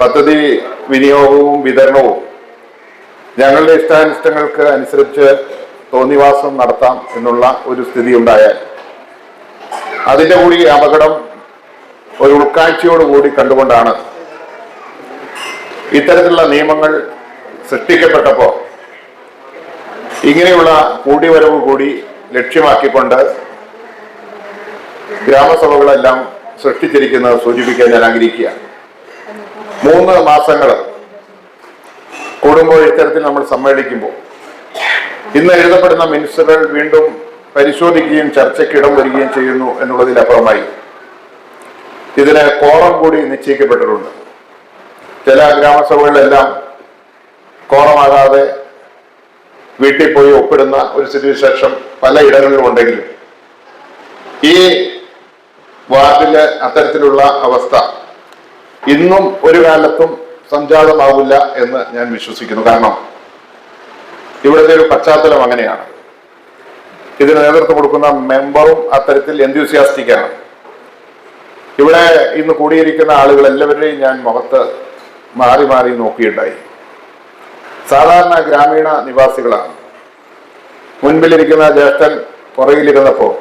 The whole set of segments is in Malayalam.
പദ്ധതി വിനിയോഗവും വിതരണവും ഞങ്ങളുടെ ഇഷ്ടാനിഷ്ടങ്ങൾക്ക് അനുസരിച്ച് തോന്നിവാസം നടത്താം എന്നുള്ള ഒരു സ്ഥിതി ഉണ്ടായാൽ അതിന്റെ കൂടി അപകടം ഒരു ഉൾക്കാഴ്ചയോടുകൂടി കണ്ടുകൊണ്ടാണ് ഇത്തരത്തിലുള്ള നിയമങ്ങൾ സൃഷ്ടിക്കപ്പെട്ടപ്പോൾ ഇങ്ങനെയുള്ള കൂടിവരവ് കൂടി ലക്ഷ്യമാക്കിക്കൊണ്ട് ഗ്രാമസഭകളെല്ലാം സൃഷ്ടിച്ചിരിക്കുന്നത് സൂചിപ്പിക്കാൻ ഞാൻ ആഗ്രഹിക്കുകയാണ്. മൂന്ന് മാസങ്ങൾ കൂടുമ്പോൾ ഇത്തരത്തിൽ നമ്മൾ സമ്മേളിക്കുമ്പോൾ ഇന്ന് എഴുതപ്പെടുന്ന മിനിസ്റ്ററുകൾ വീണ്ടും പരിശോധിക്കുകയും ചർച്ചയ്ക്ക് ഇടം വരികയും ചെയ്യുന്നു എന്നുള്ളതിലപ്പുറമായി. ഇതിന് കോറം കൂടി നിശ്ചയിക്കപ്പെട്ടിട്ടുണ്ട്. ചില ഗ്രാമസഭകളിലെല്ലാം കോറമാകാതെ വീട്ടിൽ പോയി ഒപ്പിടുന്ന ഒരു പല ഇടങ്ങളിലും ഉണ്ടെങ്കിലും ഈ വാർഡിൽ അത്തരത്തിലുള്ള അവസ്ഥ ഇന്നും ഒരു കാലത്തും സംജാതമാവില്ല എന്ന് ഞാൻ വിശ്വസിക്കുന്നു. കാരണം ഇവിടുത്തെ ഒരു പശ്ചാത്തലം അങ്ങനെയാണ്. ഇതിന് നേതൃത്വം കൊടുക്കുന്ന മെമ്പറും അത്തരത്തിൽ എന്ത്യൂസിയാസ്റ്റിക്കാണ് ഇവിടെ ഇന്ന് കൂടിയിരിക്കുന്ന ആളുകൾ എല്ലാവരുടെയും ഞാൻ മുഖത്ത് മാറി മാറി നോക്കിയിട്ടുണ്ടായി. സാധാരണ ഗ്രാമീണ നിവാസികളാണ്. മുൻപിലിരിക്കുന്ന ജ്യേഷ്ഠൻ പുറകിലിരുന്നപ്പോൾ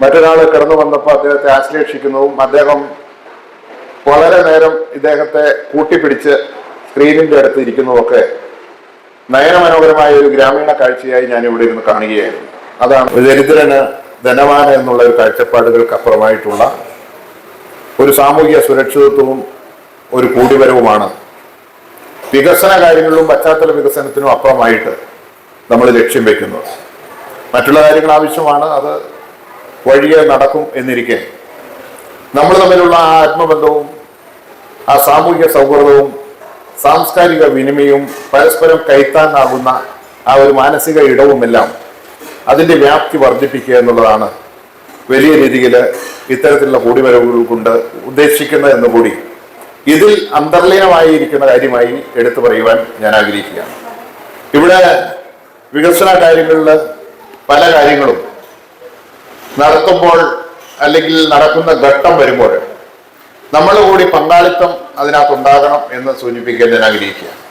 മറ്റൊരാൾ കിടന്നു വന്നപ്പോൾ അദ്ദേഹത്തെ ആശ്ലേഷിക്കുന്നതും അദ്ദേഹം വളരെ നേരം ഇദ്ദേഹത്തെ കൂട്ടിപ്പിടിച്ച് സ്ക്രീനിന്റെ അടുത്ത് ഇരിക്കുന്നതൊക്കെ നയനമനോഹരമായ ഒരു ഗ്രാമീണ കാഴ്ചയായി ഞാൻ ഇവിടെ ഇരുന്ന് കാണുകയായിരുന്നു. അതാണ് ദരിദ്രന് ധനവാന എന്നുള്ള ഒരു കാഴ്ചപ്പാടുകൾക്ക് അപ്പുറമായിട്ടുള്ള ഒരു സാമൂഹിക സുരക്ഷിതത്വവും ഒരു കൂടിവരവുമാണ്. വികസന കാര്യങ്ങളിലും പശ്ചാത്തല വികസനത്തിനും അപ്പുറമായിട്ട് നമ്മൾ ലക്ഷ്യം വെക്കുന്നത്. മറ്റുള്ള കാര്യങ്ങൾ ആവശ്യമാണ് അത് വഴിയെ നടക്കും എന്നിരിക്കെ. നമ്മൾ തമ്മിലുള്ള ആ ആത്മബന്ധവും ആ സാമൂഹിക സൗഹൃദവും സാംസ്കാരിക വിനിമയവും പരസ്പരം കൈത്താങ്ങാകുന്ന ആ ഒരു മാനസിക ഇടവുമെല്ലാം അതിന്റെ വ്യാപ്തി വർദ്ധിപ്പിക്കുക എന്നുള്ളതാണ് വലിയ രീതിയിൽ ഇത്തരത്തിലുള്ള കൂടിവരവുകൾ കൊണ്ട് ഉദ്ദേശിക്കുന്നത് എന്ന് കൂടി. ഇതിൽ അന്തർലീനമായിരിക്കുന്ന കാര്യമായി എടുത്തു പറയുവാൻ ഞാൻ ആഗ്രഹിക്കുകയാണ്. ഇവിടെ വികസന കാര്യങ്ങളിൽ പല കാര്യങ്ങളും നടത്തുമ്പോൾ അല്ലെങ്കിൽ നടക്കുന്ന ഘട്ടം വരുമ്പോൾ നമ്മൾ കൂടി പങ്കാളിത്തം അതിനകത്ത് ഉണ്ടാകണം എന്ന് സൂചിപ്പിക്കാൻ ഞാൻ ആഗ്രഹിക്കുകയാണ്.